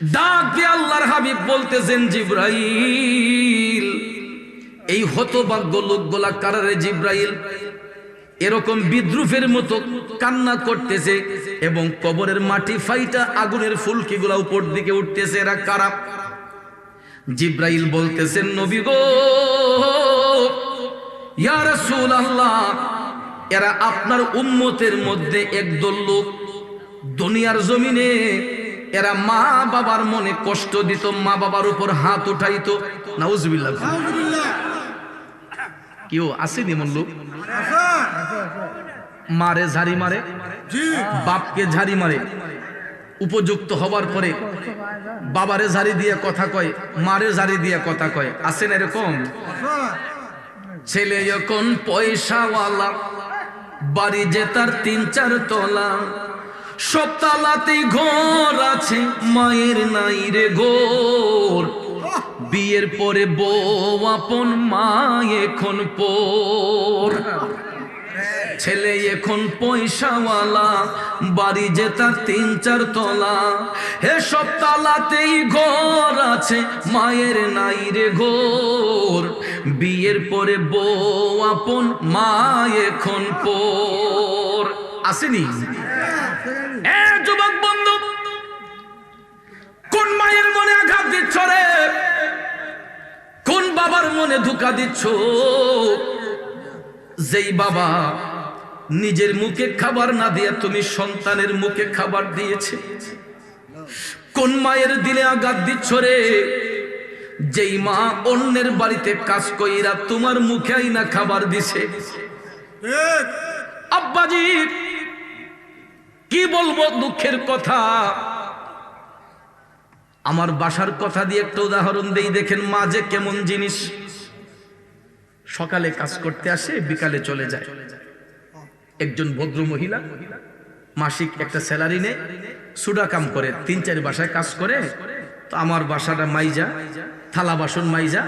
ডাক দিয়ে আল্লাহর হাবিব বলতেছেন, জিব্রাইল, এই হতভাগ্য লোকগুলা কারারে জিব্রাইল? এরকম বিদ্রুপের মতো কান্না করতেছে এবং কবরের মাটি ফাইটা আগুনের ফুলকিগুলা উপর দিকে উঠতেছে। এরা কারা? জিব্রাইল বলতেছেন, নবী গো, ইয়া রাসূলুল্লাহ, এরা আপনার উম্মতের মধ্যে একদল লোক দুনিয়ার জমিনে এরা মা বাবার মনে কষ্ট দিত মা বাবার উপর হাত উঠাইতো। নাউজুবিল্লাহ কেউ আসেনি মন লোক মারে ঝাড়ি মারে বাপকে ঝাড়ি মারে। উপযুক্ত হবার পরে বাবারে ঝাড়ি দিয়ে কথা কয় মারে ঝাড়ি দিয়ে কথা কয়। আসেন এরকম? ছেলে যখন পয়সাওয়ালা বাড়ি যে তার তিন চার তলা সব তালাতেই ঘর আছে মায়ের নাই রে গোর। বিয়ের পরে বউ আপন মা এখন পোর। ছেলে এখন পয়সাওয়ালা বাড়ি যে তার তিন চার তলা। হে সব তালাতেই ঘর আছে মায়ের নাই রে ঘোর বিয়ের পরে বউ আপন মা এখন পোর। আসেনি? মায়ের মনে আঘাত দিচ্ছ রে? কোন বাবার মনে ধোকা দিচ্ছ? যেই বাবা নিজের মুখে খাবার না দিয়ে তুমি সন্তানের মুখে খাবার দিয়েছে। কোন মায়ের দিলে আঘাত দিচ্ছ রে? যেই মা অন্যের বাড়িতে কাজ কইরা তোমার মুখে আইনা খাবার দিছে। আব্বাজি কি বলব দুঃখের কথা? আমার বাসার কথা দিয়ে একটা উদাহরণ দেই, দেখেন মা যে কেমন জিনিস। সকালে কাজ করতে আসে, বিকালে চলে যায়। একজন ভদ্র মহিলা, মাসিক একটা স্যালারি নেয়, সুডা কাম করে, তিন চার বাসায় কাজ করে, তো আমার বাসাটা মাইজা, থালা বাসন মাইজা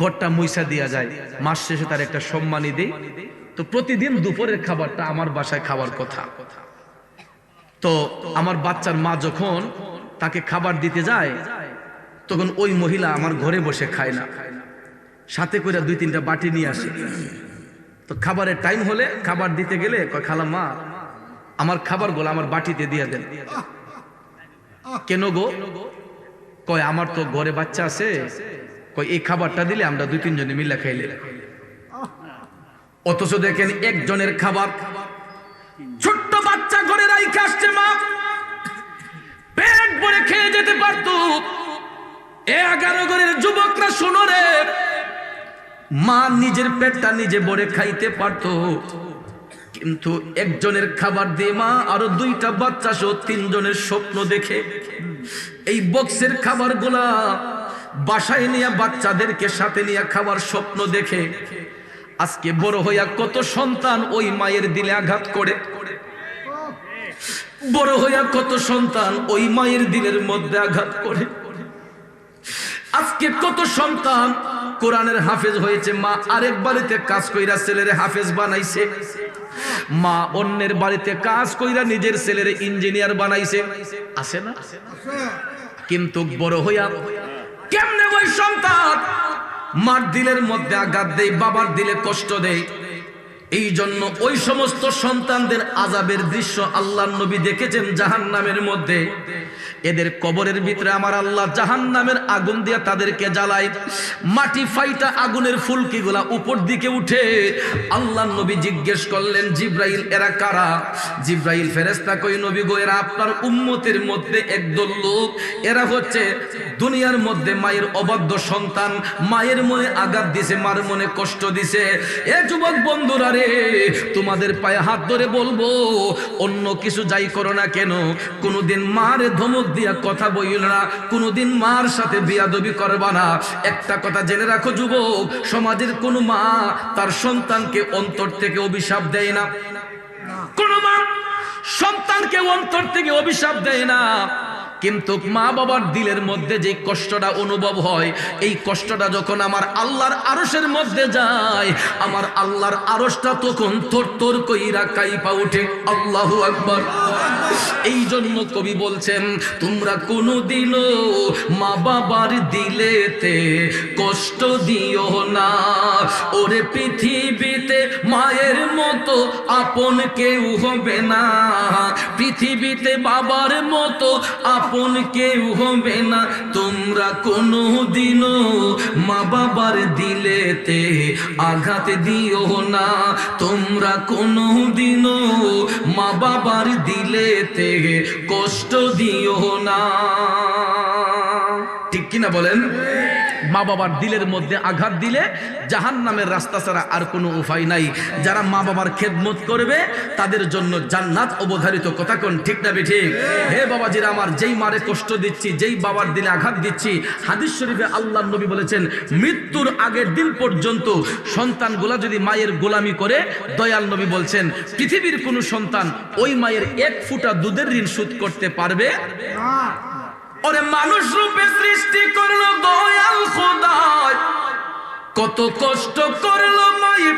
গড়টা মুইসা দিয়া যায়। মাস শেষে তার একটা সম্মানই দেই। তো প্রতিদিন দুপুরের খাবারটা আমার বাসায় খাওয়ার কথা। তো আমার বাচ্চার মা যখন তাকে খাবার দিতে যায়, তখন ওই মহিলা আমার ঘরে বসে খায় না। সাথে করে দুই তিনটা বাটি নিয়ে আসে। তো খাবারের টাইম হলে খাবার দিতে গেলে কয়, খালা মা, আমার খাবারগুলো আমার বাটিতে দিয়ে দেন। কেন গো? কয়, আমার তো ঘরে বাচ্চা আছে। কয়, এই খাবারটা দিলে আমরা দুই তিনজনে মিলে খাইলে। অথচ দেখেন একজনের খাবার ছোট্ট বাচ্চা ঘরে রাইখে আসছে মা। পেট ভরে খেয়ে যেতে পারতো। এ এগারো ঘরের যুবকরা শোনো রে, মা নিজের পেটটা নিজে ভরে খাইতে পারতো। কিন্তু একজনের খাবার দিয়ে মা আরও দুইটা বাচ্চা সহ তিনজনের স্বপ্ন দেখে, এই বক্সের খাবারগুলা বাসায় নিয়ে বাচ্চাদেরকে সাথে নিয়ে খাবার স্বপ্ন দেখে, আজকে বড় হইয়া কত সন্তান ওই মায়ের দিলে আঘাত করে। বড় হইয়া কত সন্তান ওই মায়ের দিলের মধ্যে আঘাত করে। আজকে কত সন্তান কোরআনের হাফেজ হয়েছে, মা আরেক বাড়িতে কাজ কইরা ছেলের হাফেজ বানাইছে। মা অন্যের বাড়িতে কাজ কইরা নিজের ছেলের ইঞ্জিনিয়ার বানাইছে। আছে না? কিন্তু বড় হইয়া কেমনে ওই সন্তান মার দিলের মধ্যে আঘাত দেয়, বাবার দিলে কষ্ট দেয়? এই জন্য ওই সমস্ত সন্তানদের আজাবের দৃশ্য আল্লাহ নবী দেখেছেন জাহান নামের মধ্যে। এদের কবরের ভিতরে আমার আল্লাহ জাহান নামের আগুন দিয়ে তাদেরকে জ্বালায় মাটি ফাইটা আগুনের ফুলকিগুলা উপর দিকে উঠে আল্লাহ নবী জিজ্ঞেস করলেন, জিব্রাইল, এরা কারা? জিব্রাইল ফেরেস্তা কই নবী গো, এরা আপনার উম্মতের মধ্যে একদল লোক। এরা হচ্ছে দুনিয়ার মধ্যে মায়ের অবাধ্য সন্তান, মায়ের মনে আঘাত দিছে, মার মনে কষ্ট দিছে। এ যুবক বন্ধুরা রে, তোমাদের পায়ে হাত ধরে বলব, অন্য কিছু যাই করো না কেন? কোনোদিন মার ধমক দিয়া কথা বইল না, কোনোদিন মার সাথে বিয়াদবি করবা না। একটা কথা জেনে রাখো যুবক, সমাজের কোনো মা তার সন্তানকে অন্তর থেকে অভিশাপ দেয় না। কোন মা সন্তানকে অন্তর থেকে অভিশাপ দেয় না। কিন্তু মা বাবার দিলের মধ্যে যে কষ্টটা অনুভব হয়, এই কষ্টটা যখন আমার আল্লাহর আরশের মধ্যে যায়, আমার আল্লাহর আরশটা তখন তোর তোর কইরা কাইপা উঠে, আল্লাহু আকবার। এই জন্য কবি বলছেন, তোমরা কোনো কোনোদিনও মা বাবার দিলেতে কষ্ট দিও না। ওরে পৃথিবীতে মতো আপন কেউ হবে না। পৃথিবীতে বাবার মতো আপন কেউ হবে না। তোমরা কোনো দিনও মা বাবার দিলেতে আঘাত দিও না। তোমরা কোনো দিনও মা বাবার দিলেতে কষ্ট দিও না। ঠিক কিনা বলেন? মা বাবার দিলের মধ্যে আঘাত দিলে জাহান নামের রাস্তা ছাড়া আর কোনো উপায় নাই। যারা মা বাবার খেদমত করবে তাদের জন্য জান্নাত অবধারিত কথা কোন ঠিক না ঠিক। হে বাবাজিরা আমার যেই মারে কষ্ট দিচ্ছি যেই বাবার দিলে আঘাত দিচ্ছি হাদিস শরীফে আল্লাহ নবী বলেছেন মৃত্যুর আগের দিন পর্যন্ত সন্তানগুলা যদি মায়ের গোলামি করে দয়াল নবী বলছেন পৃথিবীর কোনো সন্তান ওই মায়ের এক ফুটা দুধের ঋণ শোধ করতে পারবে? ওরে মানুষ রূপে সৃষ্টি করল খোদায় কত কষ্ট করল মায়ের।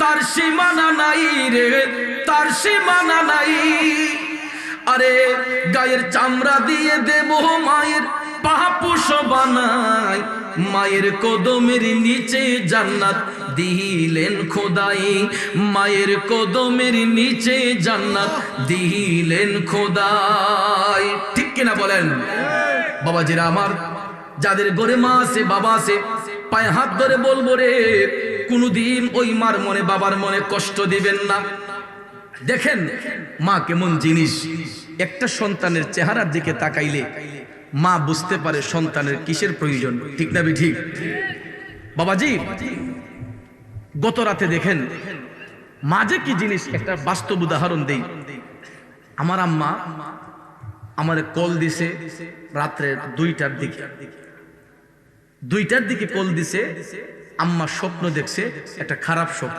তার সীমানা নাই রে, তার সীমানা নাই। আরে গায়ের চামড়া দিয়ে দেব মায়ের পাপুষ বানাই মায়ের কদমের নিচে জান্নাত দিলেন খোদাই। মায়ের কদমের নিচে জান্নাত দিলেন খোদাই। ঠিক কিনা বলেন? বাবাজিরা আমার, যাদের গরে মা আছে, বাবা আছে পায়ে হাত ধরে বলব রে, কোনদিন ওই মার মনে, বাবার মনে কষ্ট দিবেন না। দেখেন, মা কেমন জিনিস। একটা সন্তানের চেহারার দিকে তাকাইলে মা বুঝতে পারে সন্তানের কিসের প্রয়োজন। ঠিক না ঠিক? বাবাজি, গত রাতে দেখেন মাঝে কি জিনিস, একটা বাস্তব উদাহরণ দেই। আমার আম্মা আমার কল দিছে রাত্রে দুইটার দিকে। দুইটার দিকে কল দিছে আম্মা স্বপ্ন দেখছে একটা খারাপ স্বপ্ন।